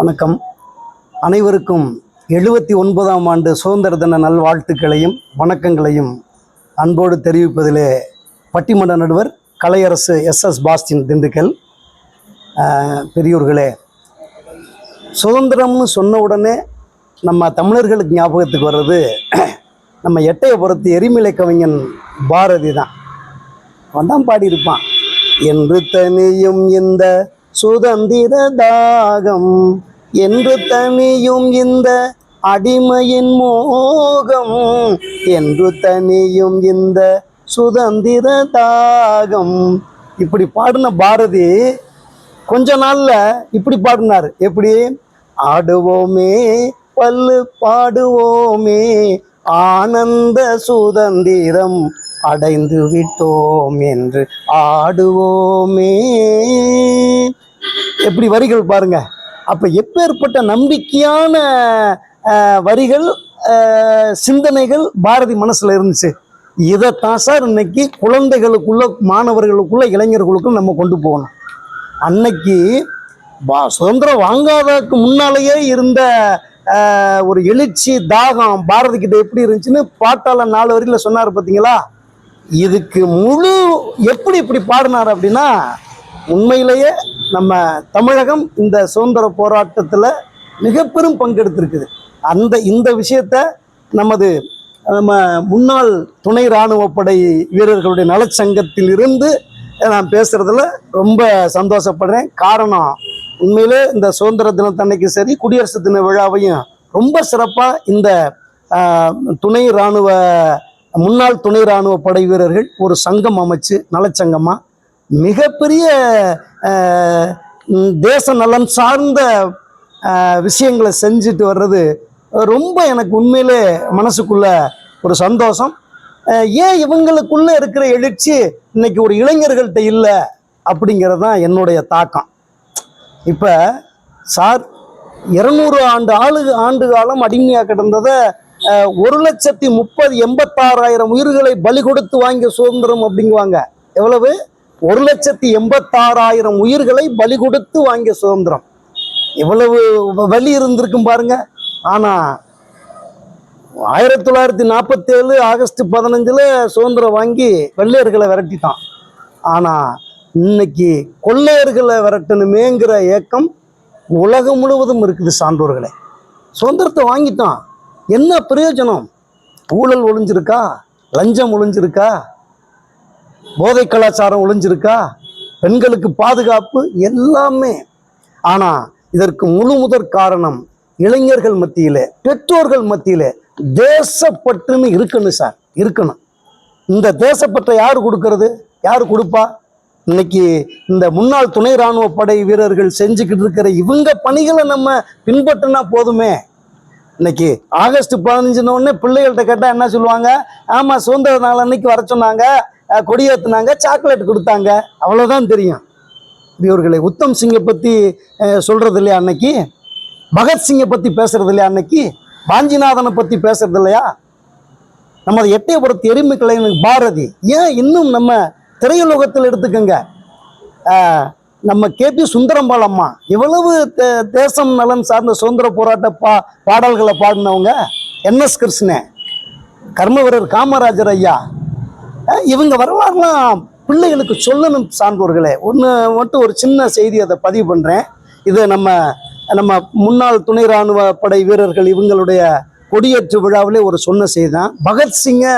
வணக்கம். அனைவருக்கும் எழுபத்தி ஒன்பதாம் ஆண்டு சுதந்திர தின நல்வாழ்த்துக்களையும் வணக்கங்களையும் அன்போடு தெரிவிப்பதிலே பட்டிமன்ற நடுவர் Kalaiyarasu S S Bastin Dindigul. பெரியோர்களே சுதந்திரம்னு சொன்ன உடனே நம்ம தமிழர்களுக்கு ஞாபகத்துக்கு வர்றது நம்ம எட்டயபுரத்து எரிமலை கவிஞன் பாரதி தான். அவன் தான் பாடியிருப்பான். என்று தனியும் இந்த சுதந்திர தாகம் என்று தனியும் இந்த அடிமையின் மோகம் என்று தனியும் இந்த சுதந்திர தாகம் இப்படி பாடின பாரதி கொஞ்ச நாள்ல இப்படி பாடினார். எப்படி? ஆடுவோமே பல்லு பாடுவோமே ஆனந்த சுதந்திரம் அடைந்து விட்டோம் என்று ஆடுவோமே. எப்படி வரிகள் பாருங்க. அப்ப எப்பேற்பட்ட நம்பிக்கையான வரிகள் சிந்தனைகள் பாரதி மனசுல இருந்துச்சு. இதைத்தான் சார் இன்னைக்கு குழந்தைகளுக்குள்ள மாணவர்களுக்குள்ள இளைஞர்களுக்கும் நம்ம கொண்டு போகணும். அன்னைக்கு வா சுதந்திரம் வாங்காததுக்கு முன்னாலேயே இருந்த ஒரு எழுச்சி தாகம் பாரதி கிட்ட எப்படி இருந்துச்சுன்னு பாட்டால நாலு வரியில சொன்னார் பார்த்தீங்களா இதுக்கு முழு எப்படி இப்படி பாடினார் அப்படின்னா உண்மையிலேயே நம்ம தமிழகம் இந்த சுதந்திர போராட்டத்தில் மிக பெரும் பங்கெடுத்திருக்குது. அந்த இந்த விஷயத்த நமது நம்ம முன்னாள் துணை இராணுவப்படை வீரர்களுடைய நலச்சங்கத்தில் இருந்து நான் பேசுகிறதுல ரொம்ப சந்தோஷப்படுறேன். காரணம் உண்மையிலே இந்த சுதந்திர தினத்தன்னைக்கு சரி குடியரசு தின விழாவையும் ரொம்ப சிறப்பாக இந்த துணை இராணுவ முன்னாள் துணை இராணுவ படை வீரர்கள் ஒரு சங்கம் அமைச்சு நலச்சங்கமாக மிகப்பெரிய தேச நலன் சார்ந்த விஷயங்களை செஞ்சுட்டு வர்றது ரொம்ப எனக்கு உண்மையிலே மனசுக்குள்ள ஒரு சந்தோஷம். ஏன் இவங்களுக்குள்ளே இருக்கிற எழுச்சி இன்னைக்கு ஒரு இளைஞர்கள்ட்ட இல்லை அப்படிங்கிறது தான் என்னுடைய தாக்கம். இப்போ சார் இருநூறு ஆண்டு ஆளு ஆண்டு காலம் அடிமையாக கிடந்ததை ஒரு லட்சத்தி முப்பது எண்பத்தாறாயிரம் உயிர்களை பலி கொடுத்து வாங்கிய சுதந்திரம் அப்படிங்குவாங்க. எவ்வளவு? ஒரு லட்சத்தி எண்பத்தாறாயிரம் உயிர்களை பலி கொடுத்து வாங்கிய சுதந்திரம். எவ்வளவு வலி இருந்திருக்கும் பாருங்க. ஆனா ஆயிரத்தி தொள்ளாயிரத்தி நாற்பத்தேழு ஆகஸ்ட் பதினஞ்சில் சுதந்திரம் வாங்கி வெள்ளையர்களை விரட்டிட்டான். ஆனால் இன்னைக்கு கொள்ளையர்களை விரட்டணுமேங்கிற ஏக்கம் உலகம் முழுவதும் இருக்குது சான்றோர்களை. சுதந்திரத்தை வாங்கிட்டான். என்ன பிரயோஜனம்? ஊழல் ஒளிஞ்சிருக்கா லஞ்சம் ஒளிஞ்சிருக்கா போதை கலாச்சாரம் ஒளிஞ்சிருக்கா பெண்களுக்கு பாதுகாப்பு எல்லாமே. ஆனால் இதற்கு முழு முதற் காரணம் இளைஞர்கள் மத்தியில் பெற்றோர்கள் மத்தியில் தேசப்பற்றுன்னு இருக்கணும் சார் இருக்கணும். இந்த தேசப்பற்றை யார் கொடுக்கறது? யார் கொடுப்பா? இன்னைக்கு இந்த முன்னாள் துணை இராணுவ படை வீரர்கள் செஞ்சுக்கிட்டு இருக்கிற இவங்க பணிகளை நம்ம பின்பற்றினா போதுமே. இன்னைக்கு ஆகஸ்ட் பதினஞ்சுன்னு பிள்ளைகள்கிட்ட கேட்டால் என்ன சொல்லுவாங்க? ஆமாம் சுதந்திர நாள் அன்னைக்கு வர சொன்னாங்க. கொடியேற்றுனாங்க சாக்லேட் கொடுத்தாங்க. அவ்வளோதான் தெரியும். இவர்களை உத்தம் சிங்கை பற்றி சொல்கிறது இல்லையா அன்னைக்கு? பகத்சிங்கை பற்றி பேசுறது இல்லையா அன்னைக்கு? வாஞ்சிநாதனை பற்றி பேசுறது இல்லையா? நமது எட்டயபுரத்து எருமை கலைஞர் பாரதி ஏன் இன்னும் நம்ம திரையுலகத்தில் எடுத்துக்கோங்க? நம்ம கேபி சுந்தரம்பாள் அம்மா இவ்வளவு தே- தேசம் நலன் சார்ந்த சுதந்திர போராட்ட பா பாடல்களை பாடினவங்க என்எஸ் கிருஷ்ணன் கர்மவீரர் காமராஜர் ஐயா. இவங்க வரலாறுலாம் பிள்ளைகளுக்கு சொல்லணும் சான்றோர்களே. ஒன்று மட்டும் ஒரு சின்ன செய்தி அதை பதிவு பண்ணுறேன் இது நம்ம நம்ம முன்னாள் துணை ராணுவ படை வீரர்கள் இவங்களுடைய கொடியேற்று விழாவிலே ஒரு சொன்ன செய்தி தான் பகத்சிங்கை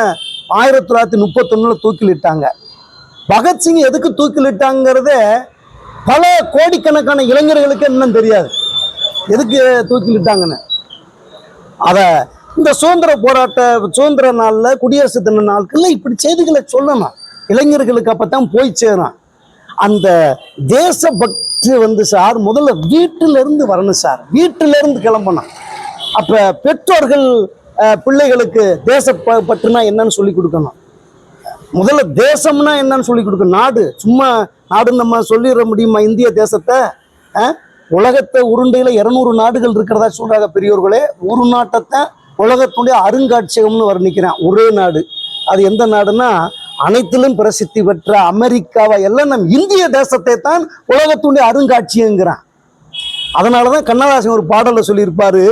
ஆயிரத்தி தொள்ளாயிரத்தி முப்பத்தொன்னில் தூக்கிலிட்டாங்க. பகத்சிங் எதுக்கு தூக்கிலிட்டாங்கிறதே பல கோடிக்கணக்கான இளைஞர்களுக்கு இன்னும் தெரியாது. எதுக்கு தூக்கிலிட்டாங்கன்னு அதை இந்த சுதந்திர போராட்ட சுதந்திர நாளில் குடியரசு தின நாட்களில் இப்படி செய்திகளை சொல்லணும். இளைஞர்களுக்கு அப்போ தான் போய் சேரும் அந்த தேசபக்தி வந்து சார் முதல்ல வீட்டிலிருந்து வரணும் சார். வீட்டில இருந்து கிளம்பணும். அப்போ பெற்றோர்கள் பிள்ளைகளுக்கு தேச ப- பற்றுனா என்னன்னு சொல்லி கொடுக்கணும். முதல்ல தேசம்னா என்னன்னு சொல்லி கொடுக்கும் நாடு சும்மா நாடுன்னு நம்ம சொல்லிட முடியுமா இந்திய தேசத்தை? உலகத்தை உருண்டையில் இரநூறு நாடுகள் இருக்கிறதா சொல்றாங்க பெரியோர்களே. ஒரு நாட்டத்தை உலகத்துடைய அருங்காட்சியகம்னு வர்ணிக்கிறேன். ஒரே நாடு. அது எந்த நாடுனா அனைத்திலும் பிரசித்தி பெற்ற அமெரிக்காவை எல்லாம் நம் இந்திய தேசத்தை தான் உலகத்துடைய அருங்காட்சியங்கிறான் அதனாலதான் கண்ணதாசன் ஒரு பாடலில் சொல்லியிருப்பாரு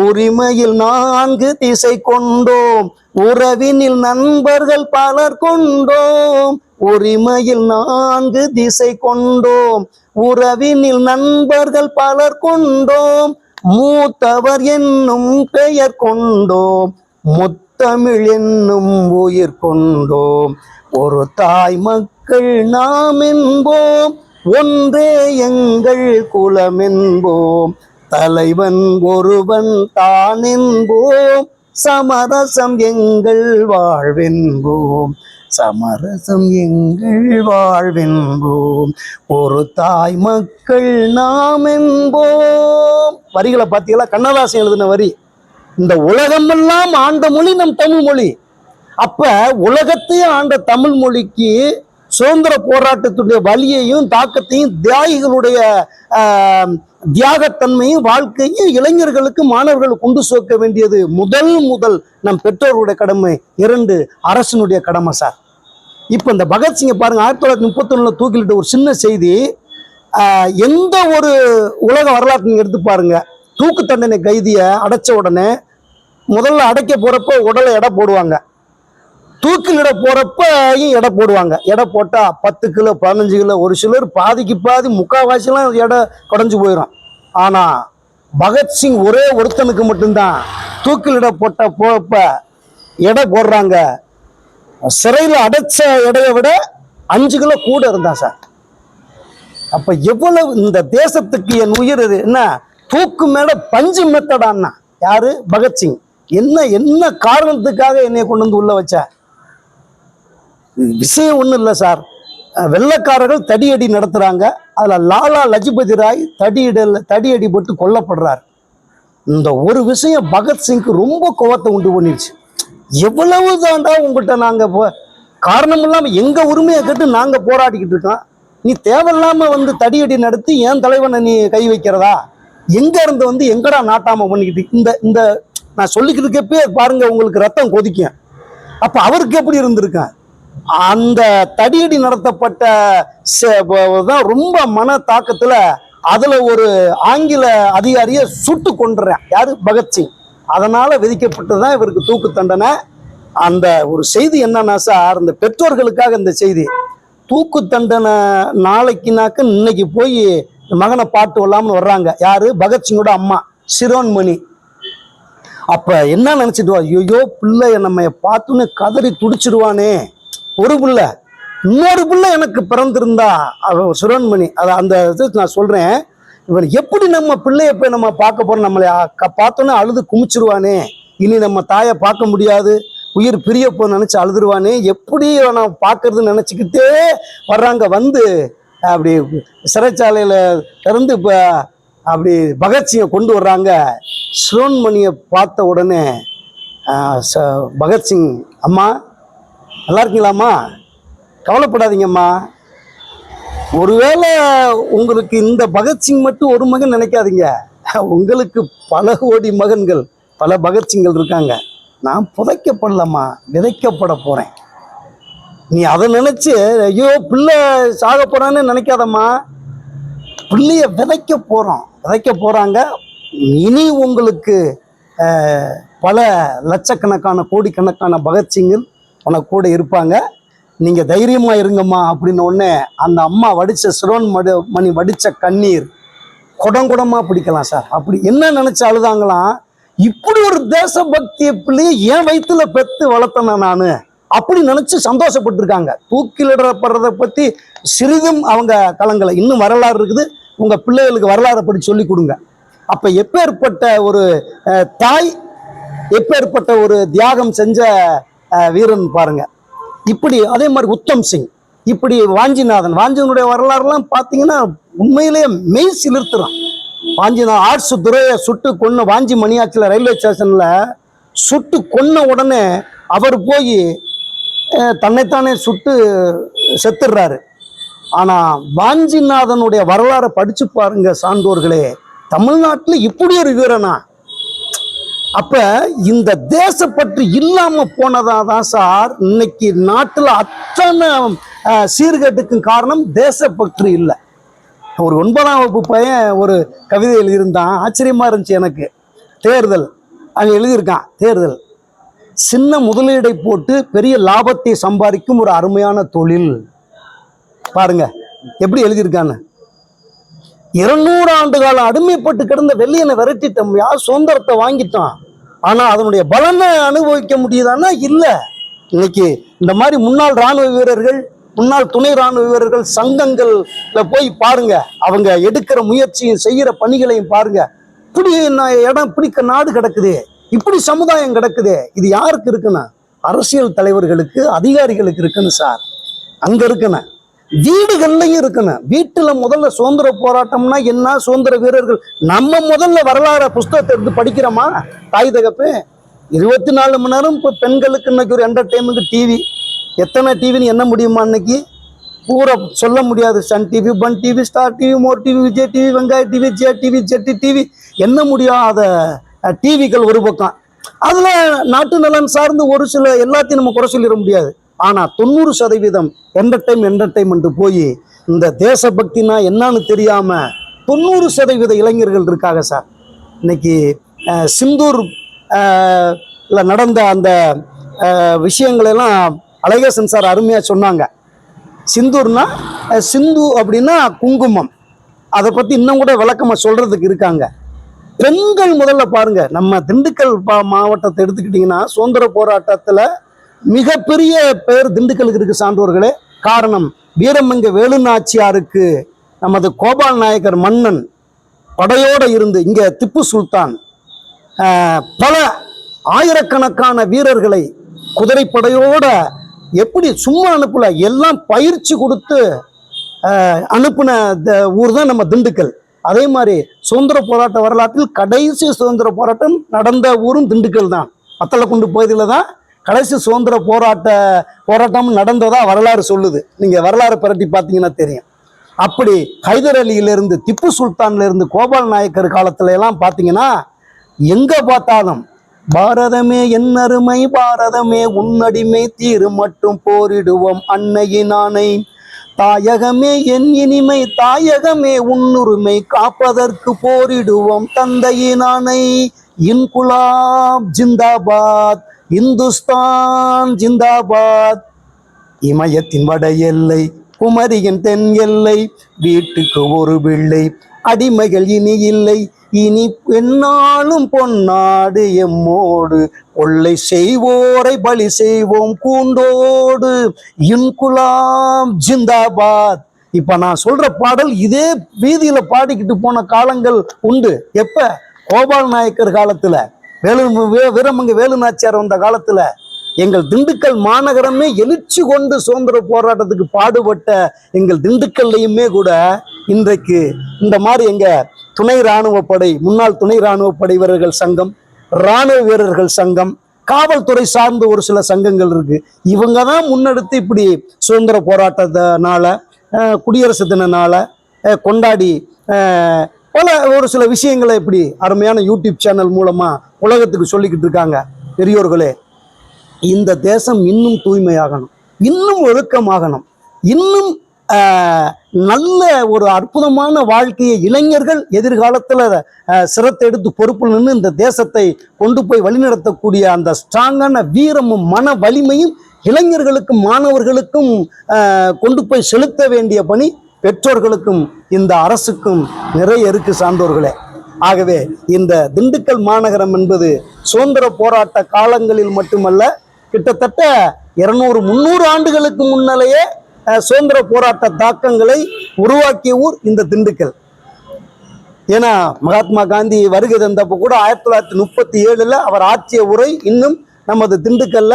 உரிமையில் நான்கு திசை கொண்டோம் உறவினில் நண்பர்கள் பலர் கொண்டோம் உரிமையில் நான்கு திசை கொண்டோம் உறவினில் நண்பர்கள் பலர் கொண்டோம் மூத்தவர் என்னும் பெயர் கொண்டோம் முத்தமிழ் என்னும் உயிர் கொண்டோம் ஒரு தாய் மக்கள் நாம் என்போம் ஒன்றே எங்கள் குலமென்போம். தலைவன் ஒருவன் தானென்போம். சமரசம் எங்கள் வாழ்வென்போம். சமரசம் எங்கள் வாழ்வென்போம். ஒரு தாய் மக்கள் நாம் என்போம் வரிகளை பார்த்தீங்களா? கண்ணதாசன் எழுதின வரி. இந்த உலகமெல்லாம் ஆண்ட மொழி நம் தமிழ் மொழி. அப்ப உலகத்தையும் ஆண்ட தமிழ் மொழிக்கு சுதந்திர போராட்டத்துடைய வலியையும் தாக்கத்தையும் தியாகிகளுடைய தியாகத்தன்மையும் வாழ்க்கையும் இளைஞர்களுக்கு மாணவர்களுக்கு கொண்டு சேர்க்க வேண்டியது முதல் முதல் நம் பெற்றோருடைய கடமை இரண்டு அரசனுடைய கடமை சார். இப்போ இந்த பகத்சிங்கை பாருங்க ஆயிரத்தி தொள்ளாயிரத்தி முப்பத்தொன்னில் தூக்கிலிட்ட ஒரு சின்ன செய்தி. எந்த ஒரு உலக வரலாற்று நீங்கள் எடுத்து பாருங்கள் தூக்கு தண்டனை கைதியை அடைச்ச உடனே முதல்ல அடைக்க போகிறப்போ உடலை எடை போடுவாங்க. தூக்கிலிட போறப்பையும் எடை போடுவாங்க. எடை போட்டா பத்து கிலோ பதினஞ்சு கிலோ ஒரு சிலர் பாதிக்கு பாதி முக்கால்வாசிலாம் எடை குடஞ்சு போயிடும் ஆனா பகத்சிங் ஒரே ஒருத்தனுக்கு மட்டும்தான் தூக்கிலிட போட்ட போறப்ப எடை போடுறாங்க. சிறையில் அடைச்ச எடையை விட அஞ்சு கிலோ கூட இருந்தான் சார். அப்ப எவ்வளவு இந்த தேசத்துக்கு என் உயிர் இது? என்ன? தூக்கு மேல பஞ்சு மெத்தடான்னா. யாரு? பகத்சிங் என்ன என்ன காரணத்துக்காக என்னை கொண்டு வந்து உள்ள வச்ச? விஷயம் ஒன்றும் இல்லை சார். வெள்ளக்காரர்கள் வெள்ளைக்காரர்கள் தடியடி நடத்துகிறாங்க அதில் லாலா லஜபதி ராய் தடியிடல தடியடி போட்டு கொல்லப்படுறார். இந்த ஒரு விஷயம் பகத்சிங்க்கு ரொம்ப கோவத்தை உண்டு பண்ணிடுச்சு எவ்வளவு தாண்டா உங்கள்கிட்ட நாங்கள் போ- காரணம் இல்லாமல் எங்கள் உரிமையை கேட்டு நாங்கள் போராடிக்கிட்டு இருக்கோம்? நீ தேவையில்லாமல் வந்து தடியடி நடத்தி என் தலைவனை நீ கை வைக்கிறதா? எங்கே இருந்து வந்து எங்கடா நாட்டாமல் பண்ணிக்கிட்டு இந்த இந்த நான் சொல்லிக்கிட்டு இருக்கப்பே பாருங்கள் உங்களுக்கு ரத்தம் கொதிக்கும். அப்போ அவருக்கு எப்படி இருந்திருக்கேன் அந்த தடியடி நடத்தப்பட்ட தான் ரொம்ப மன தாக்கத்துல அதுல ஒரு ஆங்கில அதிகாரியை சுட்டு கொண்டுறேன் யாரு? பகத்சிங் அதனால விதிக்கப்பட்டதுதான் இவருக்கு தூக்கு தண்டனை. அந்த ஒரு செய்தி என்னன்னா சார் இந்த பெற்றோர்களுக்காக இந்த செய்தி. தூக்கு தண்டனை நாளைக்குனாக்க இன்னைக்கு போய் மகனை பாட்டு விடலாம்னு வர்றாங்க. யாரு? பகத்சிங்கோட அம்மா சிரோன்மணி. அப்ப என்ன நினைச்சிட்டு ஐயோ பிள்ளைய நம்ம பார்த்துன்னு கதறி துடிச்சிருவானே. ஒரு பிள்ளை. இன்னொரு பிள்ளை எனக்கு பிறந்திருந்தா அவன் சுரன்மணி அதை அந்த இது நான் சொல்கிறேன் இவன் எப்படி நம்ம பிள்ளைய போய் நம்ம பார்க்க போகிறோம் நம்மளை பார்த்தோன்னே அழுது குமிச்சிருவானே. இனி நம்ம தாயை பார்க்க முடியாது. உயிர் பிரிய போ நினச்சி அழுதுருவானே. எப்படி அவனை பார்க்கறதுன்னு நினச்சிக்கிட்டே வர்றாங்க. வந்து அப்படி சிறைச்சாலையில் திறந்து இப்போ அப்படி பகத்சிங்கை கொண்டு வர்றாங்க. சிரோன்மணியை பார்த்த உடனே ச- பகத்சிங் அம்மா நல்லா இருக்கீங்களாம்மா? கவலைப்படாதீங்கம்மா. ஒருவேளை உங்களுக்கு இந்த பகத்சிங் மட்டும் ஒரு மகன் நினைக்காதீங்க. உங்களுக்கு பல கோடி மகன்கள் பல பகத்சிங்கள் இருக்காங்க. நான் புதைக்கப்படலம்மா விதைக்கப்பட போகிறேன் நீ அதை நினச்சி ஐயோ பிள்ளை சாக போகிறான்னு நினைக்காதம்மா. பிள்ளைய விதைக்க போகிறோம் விதைக்க போகிறாங்க இனி உங்களுக்கு பல லட்சக்கணக்கான கோடிக்கணக்கான பகத்சிங்கள் உனக்கு கூட இருப்பாங்க. நீங்கள் தைரியமாக இருங்கம்மா அப்படின்னு ஒன்று அந்த அம்மா வடித்த சிரோன் மடு மணி வடித்த கண்ணீர் குடம் குடமாக பிடிக்கலாம் சார். அப்படி என்ன நினச்சா அழுதாங்களாம் இப்படி ஒரு தேசபக்திய பிள்ளைய என் வயிற்றுல பெற்று வளர்த்தன நான்? அப்படி நினச்சி சந்தோஷப்பட்டிருக்காங்க. தூக்கிலிடப்படுறத பற்றி சிறிதும் அவங்க கலங்கலை. இன்னும் வரலாறு இருக்குது. உங்கள் பிள்ளைகளுக்கு வரலாறு படி சொல்லி கொடுங்க. அப்போ எப்பேற்பட்ட ஒரு தாய் எப்பேற்பட்ட ஒரு தியாகம் செஞ்ச வீரன் பாருங்க. இப்படி அதே மாதிரி உத்தம் சிங். இப்படி வாஞ்சிநாதன். வாஞ்சினுடைய வரலாறுலாம் பார்த்தீங்கன்னா உண்மையிலேயே மெய் சிலிர்த்துறான் வாஞ்சிநாதன் ஆர்ட்ஸ் துறையை சுட்டு கொன்று வாஞ்சி மணியாச்சில் ரயில்வே ஸ்டேஷனில் சுட்டு கொன்ன உடனே அவர் போய் தன்னைத்தானே சுட்டு செத்துடுறாரு ஆனால் வாஞ்சிநாதனுடைய வரலாறை படித்து பாருங்க சான்றோர்களே. தமிழ்நாட்டில் இப்படி ஒரு வீரனா? அப்ப இந்த தேசப்பற்று இல்லாம போனதா தான் சார். இன்னைக்கு நாட்டுல அத்தனை சீர்கேட்டுக்கும் காரணம் தேசப்பற்று இல்லை. ஒரு ஒன்பதாம் வகுப்பு பையன் ஒரு கவிதை எழுதியிருந்தான். ஆச்சரியமா இருந்துச்சு எனக்கு. தேர்தல். அங்கே எழுதியிருக்கான் தேர்தல். சின்ன முதலீடை போட்டு பெரிய லாபத்தை சம்பாதிக்கும் ஒரு அருமையான தொழில். பாருங்க எப்படி எழுதியிருக்கான்னு. இருநூறு ஆண்டு காலம் அடிமைப்பட்டு கிடந்த வெள்ளியனை விரட்டிட்டோம். யார் சுதந்திரத்தை வாங்கிட்டோம் ஆனால் அதனுடைய பலனை அனுபவிக்க முடியுதான்னா இல்லை. இன்னைக்கு இந்த மாதிரி முன்னாள் ராணுவ வீரர்கள் முன்னாள் துணை ராணுவ வீரர்கள் சங்கங்கள்ல போய் பாருங்க. அவங்க எடுக்கிற முயற்சியும் செய்கிற பணிகளையும் பாருங்க. இப்படி நான் இடம் பிடிக்க நாடு கிடக்குது. இப்படி சமுதாயம் கிடக்குது. இது யாருக்கு இருக்குன்னு? அரசியல் தலைவர்களுக்கு அதிகாரிகளுக்கு இருக்குன்னு சார். அங்கே இருக்குன்னு. வீடுகள்லையும் இருக்கணும். வீட்டில் முதல்ல சுதந்திர போராட்டம்னா என்ன? சுதந்திர வீரர்கள் நம்ம முதல்ல வரலாறு புஸ்தகத்தை எடுத்து படிக்கிறோமா? தாய் தகப்பு இருபத்தி நாலு மணி நேரம் இப்போ பெண்களுக்கு இன்னைக்கு ஒரு என்டர்டெயின்மெண்ட் டிவி எத்தனை டிவின்னு என்ன முடியுமா இன்னைக்கு? பூரா சொல்ல முடியாது. Sun TV fun TV star TV more TV Vijay TV வெங்காய டிவி ஜே டிவி ஜெட்டி டிவி என்ன முடியாத டிவிகள் ஒரு பக்கம். அதில் நாட்டு நலன் சார்ந்து ஒரு சில எல்லாத்தையும் நம்ம குறை சொல்லிட முடியாது. ஆனால் தொண்ணூறு சதவீதம் என்டர்டைம் என்டர்டைன்மெண்ட்டு போய் இந்த தேசபக்தினா என்னன்னு தெரியாமல் தொண்ணூறு சதவீத இளைஞர்கள் இருக்காங்க சார். இன்னைக்கு சிந்தூர் நடந்த அந்த விஷயங்களெல்லாம் அழகேசன் சார் அருமையாக சொன்னாங்க. சிந்தூர்னா சிந்து அப்படின்னா குங்குமம். அதை பற்றி இன்னும் கூட விளக்கமாக சொல்கிறதுக்கு இருக்காங்க. பெண்கள் முதல்ல பாருங்கள் நம்ம திண்டுக்கல் பா- மாவட்டத்தை எடுத்துக்கிட்டிங்கன்னா சுதந்திர போராட்டத்தில் மிகப்பெரிய பெயர் திண்டுக்கலுக்கு இருக்கு சான்றோர்களே. காரணம் வீரமங்க வேலுநாச்சியாருக்கு நமது கோபால் நாயக்கர் மன்னன் படையோடு இருந்து இங்கே திப்பு சுல்தான் பல ஆயிரக்கணக்கான வீரர்களை குதிரைப்படையோட எப்படி சும்மா அனுப்பல எல்லாம் பயிற்சி கொடுத்து அனுப்பின அனுப்புன ஊர் தான் நம்ம திண்டுக்கல். அதே மாதிரி சுதந்திர போராட்ட வரலாற்றில் கடைசி சுதந்திர போராட்டம் நடந்த ஊரும் திண்டுக்கல் தான். வத்தலக்குண்டு பகுதியில் தான் கடைசி சுதந்திர போராட்ட போராட்டம் நடந்ததாக வரலாறு சொல்லுது. நீங்கள் வரலாறு பரட்டி பார்த்தீங்கன்னா தெரியும். அப்படி ஹைதர் அலியிலிருந்து திப்பு சுல்தான்லேருந்து கோபால் நாயக்கர் காலத்துல எல்லாம் பார்த்தீங்கன்னா எங்கே பார்த்தாலும் பாரதமே என் அருமை பாரதமே உன்னடிமை தீரு மட்டும் போரிடுவோம் அன்னையின் ஆணை. தாயகமே என் இனிமை தாயகமே உன்னுரிமை காப்பதற்கு போரிடுவோம் தந்தையின் ஆணை. இன்குலாப் ஜிந்தாபாத். இந்துஸ்தான் ஜிந்தாபாத். இமயத்தின் வட எல்லை குமரியின் தென் எல்லை வீட்டுக்கு ஒரு பிள்ளை அடிமைகள் இனி இல்லை. இனி என்னாலும் பொன்னாடு எம்மோடு. கொள்ளை செய்வோரை பலி செய்வோம் கூண்டோடு. இன்குலாம் ஜிந்தாபாத். இப்ப நான் சொல்ற பாடல் இதே வீதியில பாடிக்கிட்டு போன காலங்கள் உண்டு. எப்ப? கோபால் நாயக்கர் காலத்துல. வேலு வே- வீரமங்க வேலு நாச்சியார் வந்த காலத்துல எங்கள் திண்டுக்கல் மாநகரமே எழுச்சி கொண்டு சுதந்திர போராட்டத்துக்கு பாடுபட்ட எங்கள் திண்டுக்கல்லையுமே கூட இன்றைக்கு இந்த மாதிரி எங்க துணை ராணுவ படை முன்னாள் துணை ராணுவ படை வீரர்கள் சங்கம் இராணுவ வீரர்கள் சங்கம் காவல்துறை சார்ந்த ஒரு சில சங்கங்கள் இருக்கு. இவங்க தான் முன்னெடுத்து இப்படி சுதந்திர போராட்டத்தினால குடியரசு தினனால கொண்டாடி பல ஒரு சில விஷயங்களை இப்படி அருமையான யூடியூப் சேனல் மூலமாக உலகத்துக்கு சொல்லிக்கிட்டு இருக்காங்க பெரியோர்களே. இந்த தேசம் இன்னும் தூய்மையாகணும். இன்னும் ஒழுக்கமாகணும். இன்னும் நல்ல ஒரு அற்புதமான வாழ்க்கையை இளைஞர்கள் எதிர்காலத்தில் சிரத்தை எடுத்து பொறுப்பில் நின்று இந்த தேசத்தை கொண்டு போய் வழிநடத்தக்கூடிய அந்த ஸ்ட்ராங்கான வீரமும் மன வலிமையும் இளைஞர்களுக்கும் மாணவர்களுக்கும் கொண்டு போய் செலுத்த வேண்டிய பணி பெற்றோர்களுக்கும் இந்த அரசுக்கும் நிறைய இருக்கு சான்றோர்களே. ஆகவே இந்த திண்டுக்கல் மாநகரம் என்பது சுதந்திர போராட்ட காலங்களில் மட்டுமல்ல கிட்டத்தட்ட இருநூறு முந்நூறு ஆண்டுகளுக்கு முன்னாலேயே சுதந்திர போராட்ட தாக்கங்களை உருவாக்கிய ஊர் இந்த திண்டுக்கல். ஏன்னா மகாத்மா காந்தி வருகை தந்தப்போ கூட ஆயிரத்தி தொள்ளாயிரத்தி முப்பத்தி ஏழில் அவர் ஆற்றிய உரை இன்னும் நமது திண்டுக்கல்ல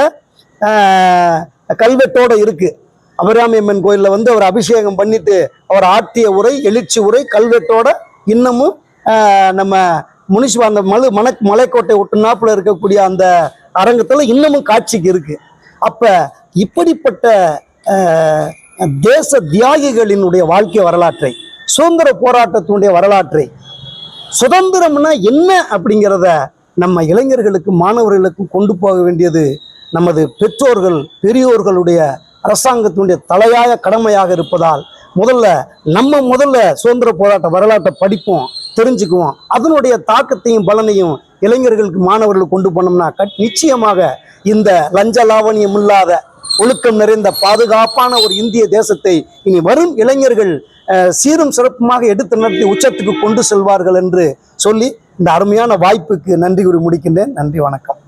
கல்வெட்டோடு இருக்குது அபிராமியம்மன் கோயிலில் வந்து அவர் அபிஷேகம் பண்ணிட்டு அவர் ஆற்றிய உரை எழுச்சி உரை கல்வெட்டோட இன்னமும் நம்ம முனிசிபா அந்த மலு மன மலைக்கோட்டை ஒட்டுநாப்பில் இருக்கக்கூடிய அந்த அரங்கத்தில் இன்னமும் காட்சிக்கு இருக்கு. அப்போ இப்படிப்பட்ட தேச தியாகிகளினுடைய வாழ்க்கை வரலாற்றை சுதந்திர போராட்டத்தினுடைய வரலாற்றை சுதந்திரம்னா என்ன அப்படிங்கிறத நம்ம இளைஞர்களுக்கும் மாணவர்களுக்கும் கொண்டு போக வேண்டியது நமது பெற்றோர்கள் பெரியோர்களுடைய அரசாங்கத்தினுடைய தலையாய கடமையாக இருப்பதால் முதல்ல நம்ம முதல்ல சுதந்திர போராட்ட வரலாற்றை படிப்போம் தெரிஞ்சுக்குவோம். அதனுடைய தாக்கத்தையும் பலனையும் இளைஞர்களுக்கு மாணவர்களுக்கு கொண்டு போனோம்னா கட்- நிச்சயமாக இந்த லஞ்ச லாவணியம் இல்லாத ஒழுக்கம் நிறைந்த பாதுகாப்பான ஒரு இந்திய தேசத்தை இனி வரும் இளைஞர்கள் அஹ், சீரும் சிறப்புமாக எடுத்து நடத்தி உச்சத்துக்கு கொண்டு செல்வார்கள் என்று சொல்லி இந்த அருமையான வாய்ப்புக்கு நன்றி கூறி முடிக்கின்றேன். நன்றி வணக்கம்.